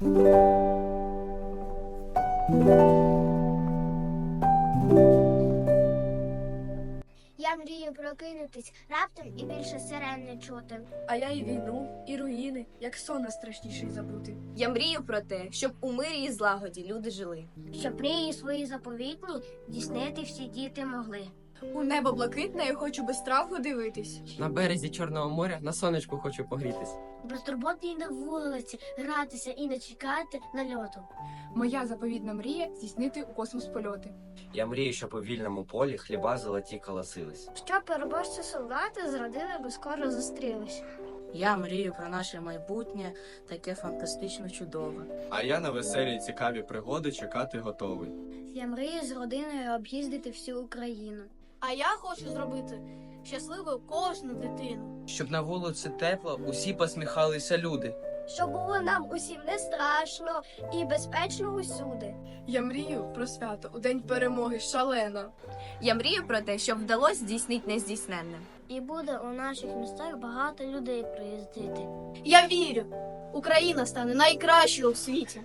Я мрію прокинутись раптом і більше сирен не чути. А я і війну, і руїни, як сон найстрашніший забути. Я мрію про те, щоб у мирі і злагоді люди жили. Щоб мрії свої заповітні здійснити всі діти могли. У небо блакитне я хочу без страху дивитись. На березі Чорного моря на сонечку хочу погрітись. Безтурботні на вулиці, гратися і не чекати нальоту. Моя заповідна мрія здійснити у космос польоти. Я мрію, щоб у вільному полі хліба золоті колосились. Щоб переможці солдати з родинами скоро зустрілись. Я мрію про наше майбутнє, таке фантастично чудове. А я на веселі цікаві пригоди чекати готовий. Я мрію з родиною об'їздити всю Україну. А я хочу зробити щасливою кожну дитину. Щоб на вулиці тепло, усі посміхалися люди. Щоб було нам усім не страшно і безпечно усюди. Я мрію про свято у день перемоги шалено. Я мрію про те, щоб вдалося здійснити нездійсненне. І буде у наших містах багато людей приїздити. Я вірю, Україна стане найкращою у світі.